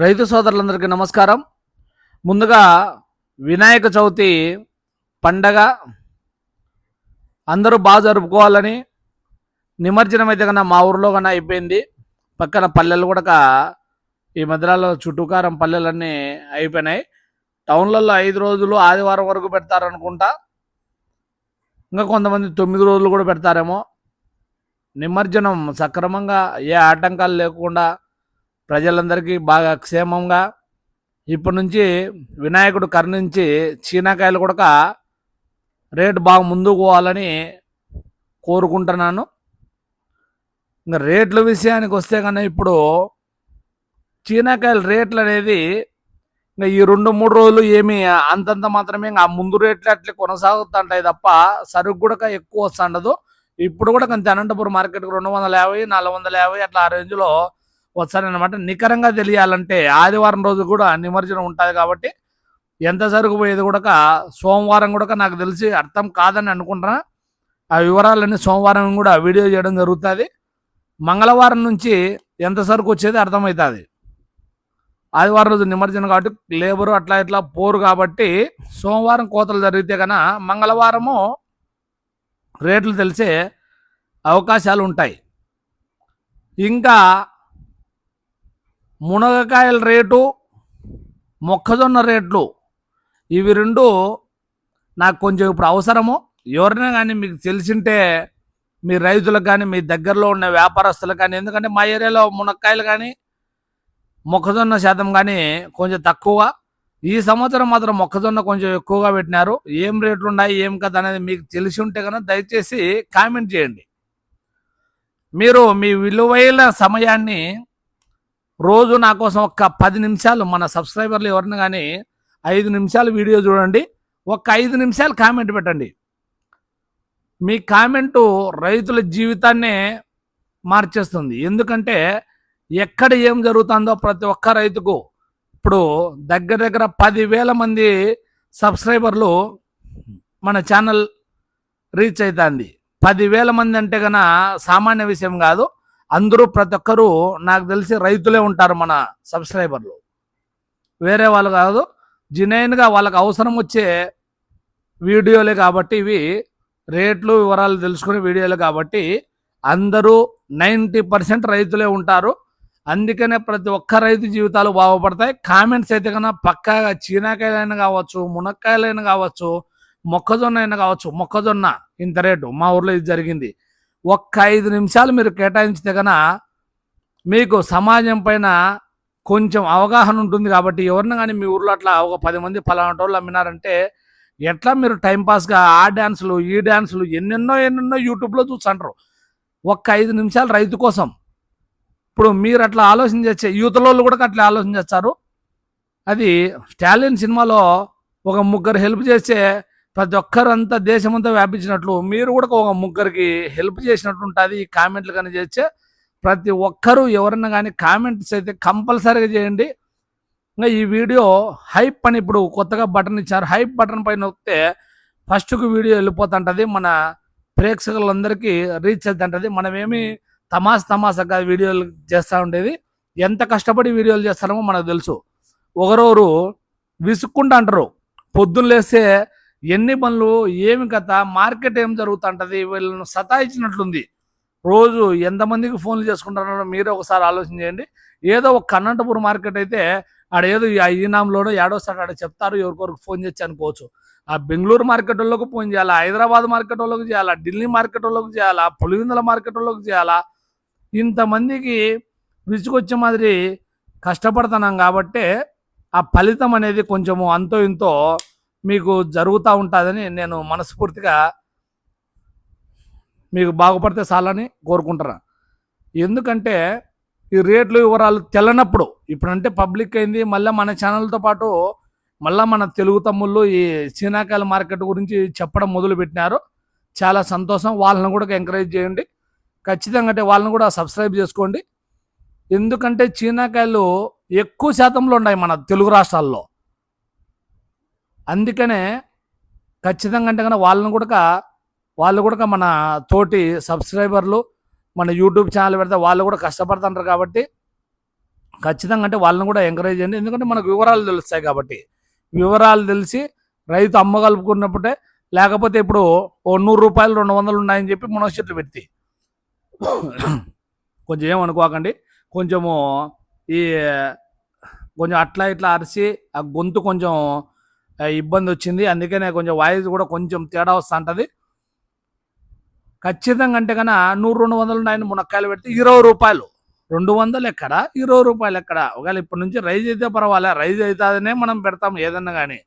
రైతు సోదరులందరికీ నమస్కారం. ముందుగా వినాయక చవితి పండగ అందరూ బాగా జరుపుకోవాలని నిమజ్జనం అయితే కన్నా మా ఊర్లో కన్నా అయిపోయింది. పక్కన పల్లెలు కూడా ఈ మధ్యలో చుట్టుకారం పల్లెలన్నీ అయిపోయినాయి. టౌన్లలో ఐదు రోజులు ఆదివారం వరకు పెడతారనుకుంటా. ఇంకా కొంతమంది తొమ్మిది రోజులు కూడా పెడతారేమో. నిమజ్జనం సక్రమంగా ఏ ఆటంకాలు లేకుండా ప్రజలందరికీ బాగా క్షేమంగా ఇప్పటి నుంచి వినాయకుడు కరుణించి చీనాకాయలు కూడా రేటు బాగా ముందుకు పోవాలని కోరుకుంటున్నాను. ఇంకా రేట్ల విషయానికి వస్తే కన్నా ఇప్పుడు చీనాకాయల రేట్లు అనేది ఇంకా ఈ రెండు మూడు రోజులు ఏమి అంతంత మాత్రమే ఇంకా ఆ ముందు రేట్లు అట్లే కొనసాగుతుంటాయి తప్ప సరుకు కూడా ఎక్కువ వస్తుండదు. ఇప్పుడు కూడా కొంత అనంతపురం మార్కెట్కి రెండు వందల యాభై నాలుగు వందల యాభై అట్లా ఆ రేంజ్లో వస్తారనమాట నికరంగా తెలియాలంటే ఆదివారం రోజు కూడా నిమజ్జనం ఉంటుంది కాబట్టి ఎంత సరుకు పోయేది కూడా సోమవారం కూడా నాకు తెలిసి అర్థం కాదని అనుకుంటున్నా. ఆ వివరాలన్నీ సోమవారం కూడా వీడియో చేయడం జరుగుతుంది. మంగళవారం నుంచి ఎంత సరుకు వచ్చేది అర్థమవుతుంది. ఆదివారం రోజు నిమజ్జనం కాబట్టి లేబరు అట్లా ఇట్లా పోరు కాబట్టి సోమవారం కోతలు జరిగితే కన్నా మంగళవారము రేట్లు తెలిసే అవకాశాలు ఉంటాయి. ఇంకా మునగకాయల రేటు మొక్కజొన్న రేట్లు ఇవి రెండు నాకు కొంచెం ఇప్పుడు అవసరము. ఎవరైనా కానీ మీకు తెలిసింటే మీ రైతులకు కానీ మీ దగ్గరలో ఉన్న వ్యాపారస్తులకు కానీ ఎందుకంటే మా ఏరియాలో మునక్కాయలు కానీ మొక్కజొన్న శాతం కానీ కొంచెం తక్కువ. ఈ సంవత్సరం మాత్రం మొక్కజొన్న కొంచెం ఎక్కువగా పెట్టినారు. ఏం రేట్లు ఉన్నాయి ఏం కదా అనేది మీకు తెలిసి ఉంటే కనుక దయచేసి కామెంట్ చేయండి. మీరు మీ విలువైన సమయాన్ని రోజు నా కోసం ఒక్క పది నిమిషాలు మన సబ్స్క్రైబర్లు ఎవరిని కానీ ఐదు నిమిషాలు వీడియో చూడండి. ఒక్క ఐదు నిమిషాలు కామెంట్ పెట్టండి. మీ కామెంటు రైతుల జీవితాన్నే మార్చేస్తుంది. ఎందుకంటే ఎక్కడ ఏం జరుగుతుందో ప్రతి ఒక్క రైతుకు ఇప్పుడు దగ్గర దగ్గర పదివేల మంది సబ్స్క్రైబర్లు మన ఛానల్ రీచ్ అవుతుంది పదివేల మంది అంటే గన సామాన్య విషయం కాదు. అందరూ ప్రతి ఒక్కరూ నాకు తెలిసి రైతులే ఉంటారు మన సబ్స్క్రైబర్లు. వేరే వాళ్ళు కాదు జినైన్గా వాళ్ళకి అవసరం వచ్చే వీడియోలే కాబట్టి ఇవి రేట్లు వివరాలు తెలుసుకునే వీడియోలు కాబట్టి అందరూ నైంటీ పర్సెంట్ రైతులే ఉంటారు. అందుకనే ప్రతి ఒక్క రైతు జీవితాలు బాగుపడతాయి. కామెంట్స్ అయితే కన్నా పక్కాగా చీనాకాయలైనా కావచ్చు మునక్కాయలైనా కావచ్చు మొక్కజొన్న అయినా కావచ్చు మొక్కజొన్న ఇంత రేటు. మా ఊర్లో ఇది జరిగింది. ఒక్క ఐదు నిమిషాలు మీరు కేటాయించితే కన మీకు సమాజం పైన కొంచెం అవగాహన ఉంటుంది కాబట్టి ఎవరిని కానీ మీ ఊర్లో అట్లా ఒక పది మంది పలానా వాళ్ళు అమ్మినారంటే ఎట్లా మీరు టైంపాస్గా ఆ డ్యాన్సులు ఈ డ్యాన్సులు ఎన్నెన్నో ఎన్నెన్నో యూట్యూబ్లో చూసంటారు ఒక్క ఐదు నిమిషాలు రైతు కోసం. ఇప్పుడు మీరు అట్లా ఆలోచన చేసే యువతలోళ్ళు కూడా అట్లా ఆలోచన చేస్తారు. అది స్టాలిన్ సినిమాలో ఒక ముగ్గురు హెల్ప్ చేస్తే ప్రతి ఒక్కరు అంతా దేశమంతా వ్యాపించినట్లు మీరు కూడా ఒక ముగ్గురికి హెల్ప్ చేసినట్టు ఉంటుంది ఈ కామెంట్లు కానీ చేస్తే. ప్రతి ఒక్కరూ ఎవరన్నా కానీ కామెంట్స్ అయితే కంపల్సరీగా చేయండి. ఇంకా ఈ వీడియో హైప్ అని ఇప్పుడు కొత్తగా బటన్ ఇచ్చారు. హైప్ బటన్ పైన వస్తే ఫస్ట్కు వీడియో వెళ్ళిపోతుంటుంది. మన ప్రేక్షకులందరికీ రీచ్ అవుతుంటుంది. మనమేమి తమాస్ తమాసగా వీడియోలు చేస్తూ ఉండేది. ఎంత కష్టపడి వీడియోలు చేస్తారో మనకు తెలుసు. ఒకరోరు విసుక్కుంటూ అంటారు. పొద్దున్న లేస్తే ఎన్ని పనులు ఏమి కథ మార్కెట్ ఏం జరుగుతుంటది వీళ్ళను సతాయించినట్లుంది. రోజు ఎంతమందికి ఫోన్లు చేసుకుంటారో మీరే ఒకసారి ఆలోచన చేయండి. ఏదో ఒక కన్నంటపూర్ మార్కెట్ అయితే ఆడ ఏదో ఈనాంలోనో ఏడోసారి ఆడ చెప్తారు ఎవరికొరకు ఫోన్ చేసి అనుకోవచ్చు. ఆ బెంగళూరు మార్కెట్ వాళ్ళకి ఫోన్ చేయాలా హైదరాబాద్ మార్కెట్ వాళ్ళకి చేయాలా ఢిల్లీ మార్కెట్ వాళ్ళకి చేయాలా పులివిందల మార్కెట్ వాళ్ళకి చేయాలా? ఇంతమందికి విసుకొచ్చే మాదిరి కష్టపడుతున్నాం కాబట్టే ఆ ఫలితం అనేది కొంచెము అంతో ఇంతో మీకు జరుగుతూ ఉంటుందని నేను మనస్ఫూర్తిగా మీకు బాగుపడితే చాలని కోరుకుంటున్నా. ఎందుకంటే ఈ రేట్లు వివరాలు తెల్లనప్పుడు ఇప్పుడంటే పబ్లిక్ అయింది మళ్ళీ మన ఛానల్తో పాటు మళ్ళీ మన తెలుగు తమ్ముళ్ళు ఈ చీనాకాయల మార్కెట్ గురించి చెప్పడం మొదలుపెట్టినారు. చాలా సంతోషం. వాళ్ళని కూడా ఎంకరేజ్ చేయండి. ఖచ్చితంగా అంటే వాళ్ళని కూడా సబ్స్క్రైబ్ చేసుకోండి. ఎందుకంటే చీనాకాయలు ఎక్కువ శాతంలో ఉన్నాయి మన తెలుగు రాష్ట్రాల్లో. అందుకనే ఖచ్చితంగా అంటే కనుక వాళ్ళని కూడా వాళ్ళు కూడా మన తోటి సబ్స్క్రైబర్లు మన యూట్యూబ్ ఛానల్ పెడితే వాళ్ళు కూడా కష్టపడుతుంటారు కాబట్టి ఖచ్చితంగా అంటే వాళ్ళని కూడా ఎంకరేజ్ చేయండి. ఎందుకంటే మనకు వివరాలు తెలుస్తాయి కాబట్టి. వివరాలు తెలిసి రైతు అమ్మగలుపుకున్నప్పుడే లేకపోతే ఇప్పుడు ఓ నూరు రూపాయలు రెండు వందలు ఉన్నాయని చెప్పి మునగ చెట్లు పెట్టి కొంచెం ఏమనుకోకండి కొంచెము ఈ కొంచెం అట్లా ఇట్లా అరిసి ఆ గొంతు కొంచెం ఇబ్బంది వచ్చింది. అందుకనే కొంచెం వాయిస్ కూడా కొంచెం తేడా వస్తుంటుంది ఖచ్చితంగా అంటే కన్నా నూరు రెండు వందలు నైన్ మునక్కాయలు పెడితే ఇరవై రూపాయలు. రెండు వందలు ఎక్కడ? ఇరవై రూపాయలు ఎక్కడ? ఒకవేళ ఇప్పటి నుంచి రైజ్ అయితే పర్వాలే. రైజ్ అవుతుందనే మనం పెడతాం ఏదన్నా కానీ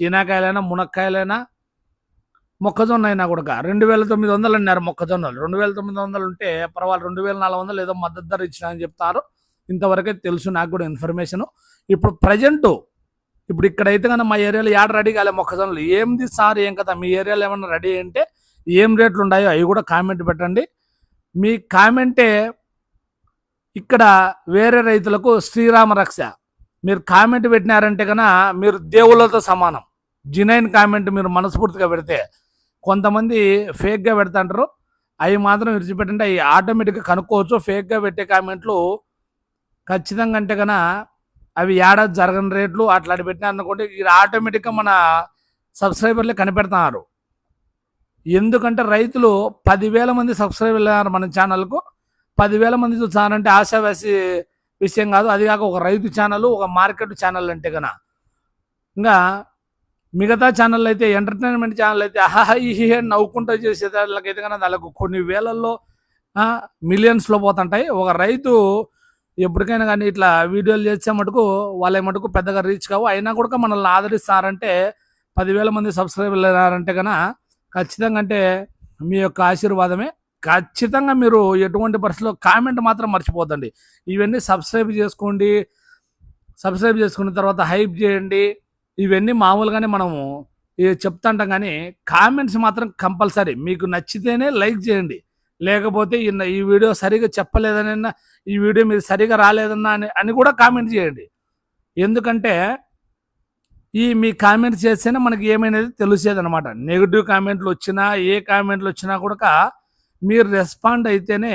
చీనాకాయలైనా మునక్కాయలైనా మొక్కజొన్న అయినా కూడా రెండు వేల తొమ్మిది వందలు అన్నారు మొక్కజొన్నలు. రెండు వేల తొమ్మిది వందలు ఉంటే పర్వాలేదు. రెండు వేల నాలుగు వందలు ఏదో మద్దతు ధర ఇచ్చినా అని చెప్తారు. ఇంతవరకే తెలుసు నాకు కూడా ఇన్ఫర్మేషన్. ఇప్పుడు ప్రజెంటు ఇప్పుడు ఇక్కడైతే కన్నా మా ఏరియాలో యాడ రెడీ కాలే మొక్కజొన్నలు? ఏంది సార్ ఏం కదా మీ ఏరియాలో ఏమైనా రెడీ అంటే ఏం రేట్లు ఉన్నాయో అవి కూడా కామెంట్ పెట్టండి. మీ కామెంటే ఇక్కడ వేరే రైతులకు శ్రీరామ రక్ష. మీరు కామెంట్ పెట్టినారంటే కన్నా మీరు దేవుళ్ళతో సమానం. జినైన్ కామెంట్ మీరు మనస్ఫూర్తిగా పెడితే కొంతమంది ఫేక్గా పెడతాంటారు. అవి మాత్రం విడిచిపెట్టండి. అవి ఆటోమేటిక్గా కనుక్కోవచ్చు. ఫేక్గా పెట్టే కామెంట్లు ఖచ్చితంగా అంటే కన్నా అవి ఏడాది జరగని రేట్లు అట్లాంటి పెట్టినా అనుకుంటే ఇది ఆటోమేటిక్గా మన సబ్స్క్రైబర్లే కనిపెడుతున్నారు. ఎందుకంటే రైతులు పదివేల మంది సబ్స్క్రైబర్లు అయినారు మన ఛానల్కు. పదివేల మంది చూసానంటే ఆశావాసి విషయం కాదు. అది కాక ఒక రైతు ఛానల్ ఒక మార్కెట్ ఛానల్ అంటే కన ఇంకా మిగతా ఛానల్ అయితే ఎంటర్టైన్మెంట్ ఛానల్ అయితే ఆహా ఈ నవ్వుకుంటూ చేసే దానికైతే కన్నా దానికి కొన్ని వేలల్లో మిలియన్స్లో పోతుంటాయి. ఒక రైతు ఎప్పటికైనా కానీ ఇట్లా వీడియోలు చేసే మటుకు వాళ్ళ మటుకు పెద్దగా రీచ్ కావు. అయినా కూడా మనల్ని ఆదరిస్తారంటే పదివేల మంది సబ్స్క్రైబర్లు అయినారంటే కనుక ఖచ్చితంగా అంటే మీ యొక్క ఆశీర్వాదమే. ఖచ్చితంగా మీరు ఎటువంటి పరిస్థితుల్లో కామెంట్ మాత్రం మర్చిపోద్దండి ఇవన్నీ సబ్స్క్రైబ్ చేసుకోండి. సబ్స్క్రైబ్ చేసుకున్న తర్వాత హైప్ చేయండి. ఇవన్నీ మామూలుగానే మనము ఇవి చెప్తుంటాం కానీ కామెంట్స్ మాత్రం కంపల్సరీ. మీకు నచ్చితేనే లైక్ చేయండి. లేకపోతే ఈ ఈ వీడియో సరిగా చెప్పలేదనన్నా ఈ వీడియో మీరు సరిగా రాలేదన్నా అని అని కూడా కామెంట్ చేయండి. ఎందుకంటే ఈ మీ కామెంట్ చేస్తేనే మనకి ఏమైనది తెలిసేది అనమాట నెగిటివ్ కామెంట్లు వచ్చినా ఏ కామెంట్లు వచ్చినా కూడా మీరు రెస్పాండ్ అయితేనే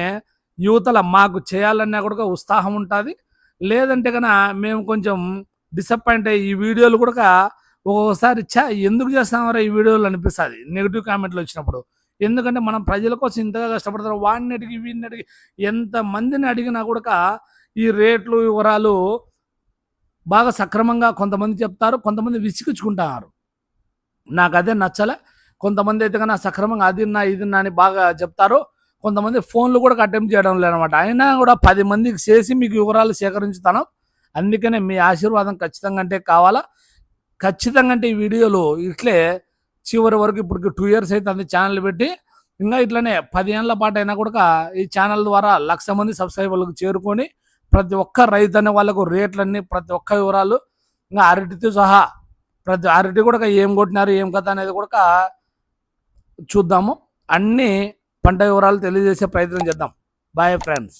యువతల మాకు చేయాలన్నా కూడా ఉత్సాహం ఉంటుంది. లేదంటే కనుక మేము కొంచెం డిసప్పాయింట్ అయ్యి ఈ వీడియోలు కూడా ఒక్కొక్కసారి చా ఎందుకు చేస్తామరా ఈ వీడియోలు అనిపిస్తుంది. నెగిటివ్ కామెంట్లు వచ్చినప్పుడు. ఎందుకంటే మనం ప్రజల కోసం ఇంతగా కష్టపడతారు వాడిని అడిగి వీడిని అడిగి ఎంతమందిని అడిగినా కూడా ఈ రేట్లు వివరాలు బాగా సక్రమంగా కొంతమంది చెప్తారు కొంతమంది విసిగించుకుంటారు. నాకు అదే నచ్చలే. కొంతమంది అయితే కన్నా సక్రమంగా అది నా ఇది నా అని బాగా చెప్తారు. కొంతమంది ఫోన్లు కూడా అటెంప్ట్ చేయడం లేదనమాట అయినా కూడా పది మందికి చేసి మీకు వివరాలు సేకరించుతాను. అందుకనే మీ ఆశీర్వాదం ఖచ్చితంగా అంటే కావాలా. ఖచ్చితంగా అంటే ఈ వీడియోలు ఇట్లే చివరి వరకు ఇప్పుడు టూ ఇయర్స్ అయితే అంది ఛానల్ పెట్టి ఇంకా ఇట్లనే పది ఏళ్ళ పాటు అయినా కూడా ఈ ఛానల్ ద్వారా లక్ష మంది సబ్స్క్రైబర్లకు చేరుకొని ప్రతి ఒక్క రైతు అనే వాళ్ళకు రేట్లన్నీ ప్రతి ఒక్క వివరాలు ఇంకా అరటితో సహా ప్రతి అరటి కూడా ఏం కొట్టినారు ఏం కథ అనేది కూడా చూద్దాము. అన్ని పంట వివరాలు తెలియజేసే ప్రయత్నం చేద్దాం. Bye friends